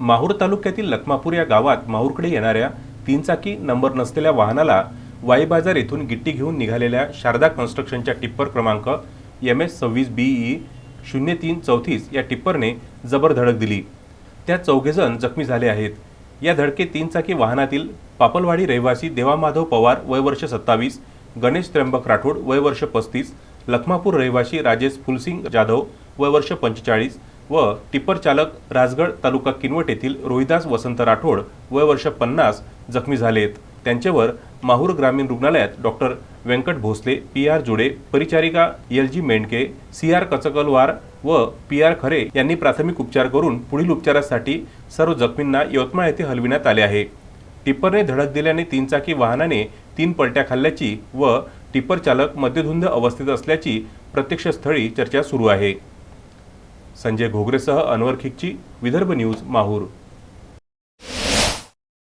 माहूर तालुक्यातील लखमापूर या गावात माहूरकडे येणाऱ्या तीनचाकी नंबर नसलेल्या वाहनाला वाई बाजार येथून गिट्टी घेऊन निघालेल्या शारदा कन्स्ट्रक्शनच्या टिप्पर क्रमांक एम एस सव्वीस बीई शून्य तीन चौतीस या टिप्परने जबर धडक दिली. त्या चौघेजण जखमी झाले आहेत. या धडकेत तीन चाकी वाहनातील पापलवाडी रहिवासी देवामाधव पवार वय वर्ष सत्तावीस गणेश त्र्यंबक राठोड वय वर्ष पस्तीस लखमापूर रहिवासी राजेश फुलसिंग जाधव वय वर्ष पंचेचाळीस व टिप्पर चालक राजगड तालुका किनवट येथील रोहिदास वसंत राठोड वय वर्ष पन्नास जखमी झालेत. त्यांच्यावर माहूर ग्रामीण रुग्णालयात doctor Venkat Bhosale P R Jude परिचारिका L G Mendhke C R Kachkalwar व पी आर खरे यांनी प्राथमिक उपचार करून पुढील उपचारासाठी सर्व जखमींना यवतमाळ येथे हलविण्यात आले आहे. टिप्परने धडक दिल्याने तीनचाकी वाहनाने तीन पलट्या खाल्ल्याची व टिप्पर चालक मद्यधुंद अवस्थेत असल्याची प्रत्यक्षस्थळी चर्चा सुरू आहे. संजय घोगरेसह अनवर खिकची विदर्भ न्यूज माहूर.